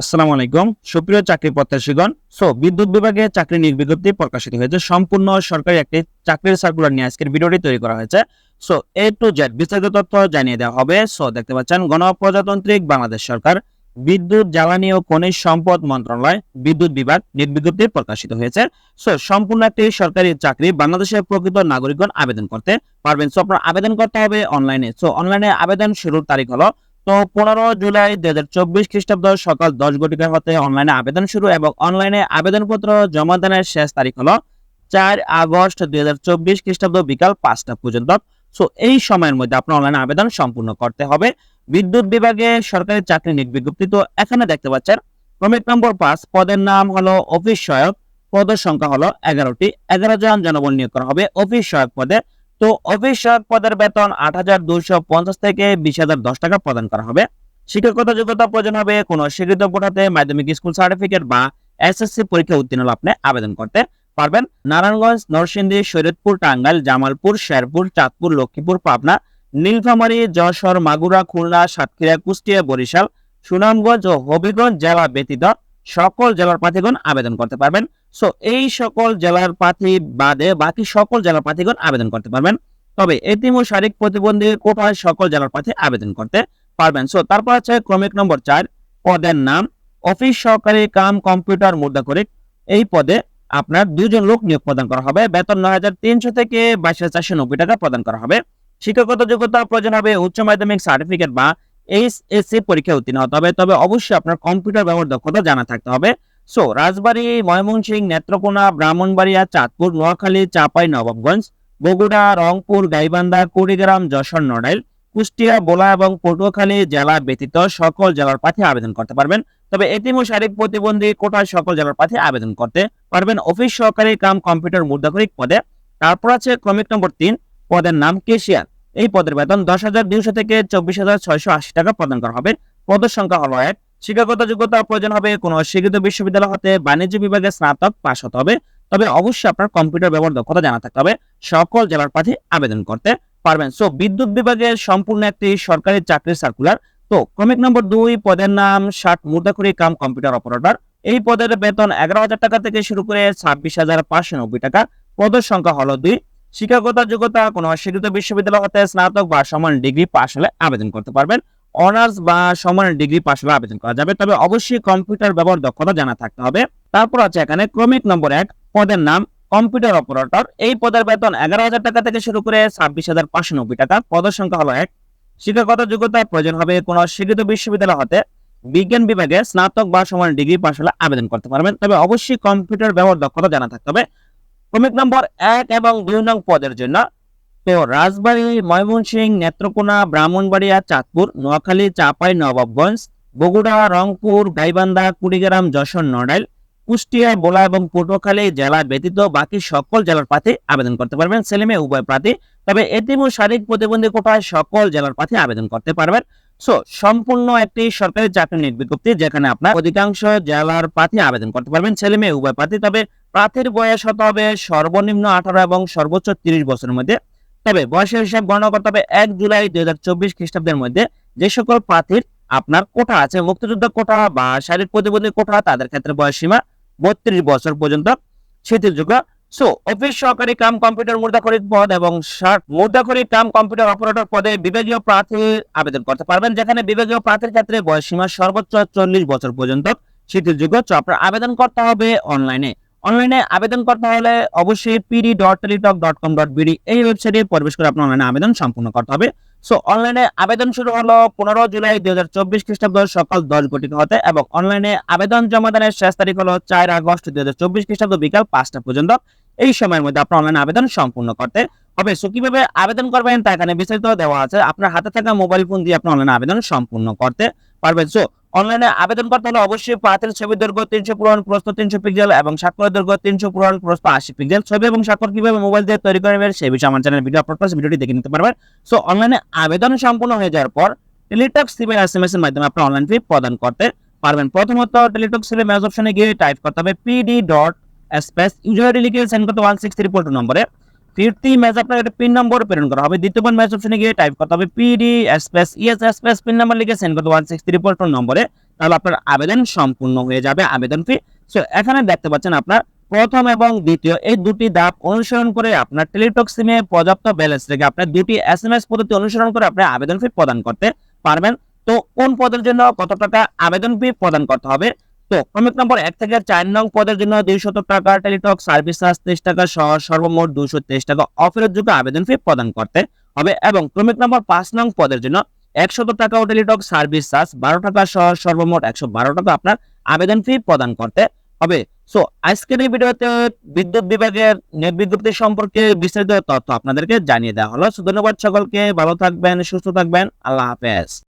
আসসালামু আলাইকুম। সুপ্রিয় চাকরি প্রত্যাশীগণ, সো বিদ্যুৎ বিভাগে চাকরি নিয়োগ বিজ্ঞপ্তি প্রকাশিত হয়েছে। সম্পূর্ণ সরকারি একটি চাকরির সার্কুলার নিয়ে আজকের ভিডিওটি তৈরি করা হয়েছে। সো এ টু জেড বিস্তারিত তথ্য জানিয়ে দেওয়া হবে। সো দেখতে পাচ্ছেন, গণপ্রজাতান্ত্রিক বাংলাদেশ সরকার, বিদ্যুৎ, জ্বালানি ও খনিজ সম্পদ মন্ত্রণালয়, বিদ্যুৎ বিভাগ নিয়োগ বিজ্ঞপ্তি প্রকাশিত হয়েছে। সো সম্পূর্ণ একটি সরকারি চাকরি বাংলাদেশের প্রকৃত নাগরিকগণ আবেদন করতে পারবেন। সো আপনার আবেদন করতে হবে অনলাইনে সো অনলাইনে আবেদন শুরুর তারিখ হলো তো পনেরো জুলাই দুই হাজার চব্বিশ খ্রিস্টাব্দ সকাল দশ ঘটিকা হতে অনলাইনে আবেদন শুরু এবং অনলাইনে আবেদনপত্র জমা দানের শেষ তারিখ হলো চার আগস্ট দুই হাজার চব্বিশ খ্রিস্টাব্দ বিকাল পাঁচটা পর্যন্ত। সো এই সময়ের মধ্যে আপনার অনলাইনে আবেদন সম্পূর্ণ করতে হবে। বিদ্যুৎ বিভাগে সরকারি চাকরি নিয়োগ বিজ্ঞপ্তি তো এখানে দেখতে পাচ্ছেন। ক্রমিক নম্বর পাঁচ পদের নাম হলো অফিস সহায়ক, পদের সংখ্যা হলো এগারোটি। এগারো জন জনবল নিয়োগ করা হবে। অফিস সহায়ক পদে তো অফিস সহায়ক পদের বেতন আট হাজার দুইশো পঞ্চাশ থেকে বিশ হাজার দশ টাকা প্রদান করা হবে। শিক্ষাগত যোগ্যতা প্রয়োজন হবে কোনো স্বীকৃত বোর্ডাতে মাধ্যমিক স্কুল সার্টিফিকেট বা এসএসসি পরীক্ষা উত্তীর্ণ আপনি আবেদন করতে পারবেন। নারায়ণগঞ্জ, নরসিংদী শরীয়তপুর টাঙ্গাইল, জামালপুর, শেরপুর, চাঁদপুর, লক্ষ্মীপুর, পাবনা, নীলফামারী, যশোর, মাগুরা, খুলনা, সাতক্ষীরা, কুষ্টিয়া, বরিশাল, সুনামগঞ্জ ও হবিগঞ্জ জেলা ব্যতীত সকল জেলার প্রার্থীগণ আবেদন করতে পারবেন। সো এই সকল জেলার প্রার্থী বাদে বাকি সকল জেলার প্রার্থীগণ আবেদন করতে পারবেন। তবে এতিম ও শারীরিক প্রতিবন্ধী কোটায় সকল জেলার প্রার্থী আবেদন করতে পারবেন। সো তারপর আছে ক্রমিক নম্বর চার, পদের নাম। অফিস সহকারী কাম কম্পিউটার মুদ্রা করে এই পদে আপনার দুজন লোক নিয়োগ প্রদান করা হবে। বেতন নয় হাজার তিনশো থেকে বাইশ হাজার চারশো নব্বই টাকা প্রদান করা হবে। শিক্ষাগত যোগ্যতা প্রয়োজন হবে উচ্চ মাধ্যমিক সার্টিফিকেট বা এইচএসসি পরীক্ষা উত্তীর্ণ হতে হবে। তবে অবশ্যই আপনার কম্পিউটার ব্যবহার দক্ষতা জানা থাকতে হবে। সো রাজবাড়ী, ময়মনসিংহ, নেত্রকোনা, ব্রাহ্মণবাড়িয়া, চাঁদপুর, নোয়াখালী, চাপাই, নবাবগঞ্জ, বগুড়া, রংপুর, গাইবান্ধা, কুড়িগ্রাম, যশোর, নড়াইল, কুষ্টিয়া, বোলা এবং পটুয়াখালী জেলা ব্যতীত সকল জেলার প্রার্থী আবেদন করতে পারবেন। তবে এতিম ও শারীরিক প্রতিবন্ধী কোটায় সকল জেলার প্রার্থী আবেদন করতে পারবেন। অফিস সহকারী কাম কম্পিউটার মুদ্রাকরিক পদে। তারপর আছে ক্রমিক নম্বর তিন, পদের নাম কেশিয়ার এই পদের বেতন দশ হাজার দুইশো থেকে চব্বিশ হাজার ছয়শো আশি টাকা প্রদান করা হবে। পদের সংখ্যা হলো এক শিক্ষাগত যোগ্যতা প্রয়োজন হবে কোনো স্বীকৃত বিশ্ববিদ্যালয় হতে বাণিজ্য বিভাগে স্নাতক পাশ হতে হবে। তবে অবশ্যই আপনার কম্পিউটার ব্যবহার দক্ষতা জানা থাকতে হবে। সকল জেলার প্রার্থী আবেদন করতে পারবেন। সো, বিদ্যুৎ বিভাগের সম্পূর্ণ একটি সরকারি চাকরির সার্কুলার তো, ক্রমিক নম্বর দুই পদের নাম ষাট মুদ্রাকরি কাম কম্পিউটার অপারেটর। এই পদের বেতন এগারো হাজার টাকা থেকে শুরু করে ছাব্বিশ হাজার পাঁচশো নব্বই টাকা। পদের সংখ্যা হলো দুই শিক্ষাগত যোগ্যতা কোনো স্বীকৃত বিশ্ববিদ্যালয় হতে স্নাতক বা সমান ডিগ্রি পাশ হলে আবেদন করতে পারবেন। অনার্স বা সমান ডিগ্রি পাশ হলে আবেদন করা যাবে। তবে অবশ্যই কম্পিউটার ব্যবহার দক্ষতা জানা থাকতে হবে। তারপর আছে এখানে ক্রমিক নম্বর এক, পদের নাম, কম্পিউটার অপারেটর। এই পদের বেতন এগারো হাজার টাকা থেকে শুরু করে ছাব্বিশ হাজার পাঁচশো নব্বই টাকা। পদের সংখ্যা হলো এক। শিক্ষাগত যোগ্যতা প্রয়োজন হবে কোনো স্বীকৃত বিশ্ববিদ্যালয় হতে বিজ্ঞান বিভাগে স্নাতক বা সমান ডিগ্রি পাশ হলে আবেদন করতে পারবেন। তবে অবশ্যই কম্পিউটার ব্যবহার দক্ষতা জানা থাকতে হবে। ক্রমিক নম্বর এক এবং দুই নং পদের জন্য তো রাজবাড়ী, ময়মনসিংহ, নেত্রকোনা, ব্রাহ্মণবাড়িয়া, চাঁদপুর, নোয়াখালী, চাপাই, নবাবগঞ্জ, বগুড়া, রংপুর, গাইবান্ধা, কুড়িগ্রাম, যশোর, নড়াইল, কুষ্টিয়া, বোলা এবং পটুয়াখালী জেলা ব্যতীত বাকি সকল জেলার প্রার্থী আবেদন করতে পারবেন। ছেলে মেয়ে উভয় প্রার্থী, তবে এতিম ও শারীরিক প্রতিবন্ধী কোটায় সকল জেলার প্রার্থী আবেদন করতে পারবেন। সো, সম্পূর্ণ একটি সরকারি চাকরি বিজ্ঞপ্তি যেখানে আপনার অধিকাংশ জেলার প্রার্থী আবেদন করতে পারবেন। ছেলে মেয়ে উভয় প্রার্থী, তবে প্রার্থীর বয়স হতে হবে সর্বনিম্ন আঠারো এবং সর্বোচ্চ তিরিশ বছরের মধ্যে। তবে বয়সের হিসাব গণনা করতে হবে এক জুলাই দুই হাজার চব্বিশ খ্রিস্টাব্দের মধ্যে। যে সকল প্রার্থীর আপনার কোটা আছে, মুক্তিযুদ্ধ কোটা বা শারীরিক প্রতিবন্ধী কোটা, তাদের ক্ষেত্রে বয়স সীমা বত্রিশ বছর পর্যন্ত শিথিলযোগ্য সো অফিস সহকারী কাম কম্পিউটার মুদ্রাকরিক পদ এবং ষাট মুদ্রাকরিক কাম কম্পিউটার অপারেটর পদে বিভাগীয় প্রার্থী আবেদন করতে পারবেন, যেখানে বিভাগীয় প্রার্থীর ক্ষেত্রে বয়স সীমা সর্বোচ্চ চল্লিশ বছর পর্যন্ত তো আপনার আবেদন করতে হবে অনলাইনে অনলাইনে আবেদন করতে হলে অবশ্যই PD dot Teletalk dot com dot BD এই ওয়েবসাইটে প্রবেশ করে আপনার অনলাইনে আবেদন সম্পূর্ণ করতে হবে। সো অনলাইনে আবেদন শুরু হলো পনেরো জুলাই দুই হাজার চব্বিশ খ্রিস্টাব্দ সকাল দশ ঘটিকা হতে এবং অনলাইনে আবেদন জমা দানের শেষ তারিখ হলো চার আগস্ট দুই হাজার চব্বিশ খ্রিস্টাব্দ বিকাল পাঁচটা পর্যন্ত। এই সময়ের মধ্যে আপনার অনলাইনে আবেদন সম্পূর্ণ করতে হবে। সো কীভাবে আবেদন করবেন তা এখানে বিস্তারিত দেওয়া আছে। আপনার হাতে থাকা মোবাইল ফোন দিয়ে আপনি অনলাইনে আবেদন সম্পূর্ণ করতে পারবেন। সো অনলাইনে আবেদন করতে হলে অবশ্যই প্রার্থীর ছবি দৈর্ঘ্য, তিনশো পূরণ প্রস্থ, তিনশো পিক্সেল এবং স্বাক্ষরের দৈর্ঘ্য, তিনশো পূরণ প্রস্থ, আশি পিক্সেল ছবি এবং স্বাক্ষর কীভাবে মোবাইল দিয়ে তৈরি করবেন সেই বিষয়ে আমার চ্যানেল ভিডিও আপলোড ভিডিওটি দেখে নিতে পারবেন। সো অনলাইনে আবেদন সম্পূর্ণ হয়ে যাওয়ার পর Teletalk CV S M S এর মাধ্যমে আপনি অনলাইন ফি প্রদান করতে পারবেন। প্রথমত টেলিটক সিভি ম্যাচ অপশনে গিয়ে টাইপ করতে হবে পিডি ডট স্পেস ইউজার লিখে সেন্ড করতে one six three four two নম্বরে। ফিরতি ম্যাচ আপনার একটা পিন নম্বর প্রেরণ করা হবে। দ্বিতীয় ম্যাচ অপশনে গিয়ে টাইপ করতে হবে PD space ES space PIN number লিখে সেন্ড করতে one six three four two নম্বরে। তাহলে আপনার আবেদন সম্পূর্ণ হয়ে যাবে, আবেদন ফি সো এখানে দেখতে পাচ্ছেন আপনার প্রথম এবং দ্বিতীয়, এই দুটি ধাপ অনুসরণ করে আপনার টেলিটক সিমে পর্যাপ্ত ব্যালেন্স রেখে আপনার দুটি এস এম এস পদ্ধতি অনুসরণ করে আপনি আবেদন ফি প্রদান করতে পারবেন। তো, কোন পদের জন্য কত টাকা আবেদন ফি প্রদান করতে হবে? তো ক্রমিক নম্বর এক থেকে চার নং পদের জন্য দুইশত টাকা টেলিটক সার্ভিস চার্জ তেইশ টাকা সহ সর্বমোট দুইশো তেইশ টাকা অফেরতযোগ্য আবেদন ফি প্রদান করতে হবে এবং ক্রমিক নম্বর পাঁচ নং পদের জন্য একশত টাকা ও টেলিটক সার্ভিস চার্জ বারো টাকা সহ সর্বমোট একশো বারো টাকা আপনার আবেদন ফি প্রদান করতে হবে। সো আজকের এই ভিডিওতে বিদ্যুৎ বিভাগের নেট বিজ্ঞপ্তি সম্পর্কে বিস্তারিত তথ্য আপনাদেরকে জানিয়ে দেওয়া হলো। ধন্যবাদ সকলকে, ভালো থাকবেন, সুস্থ থাকবেন, আল্লাহ হাফেজ।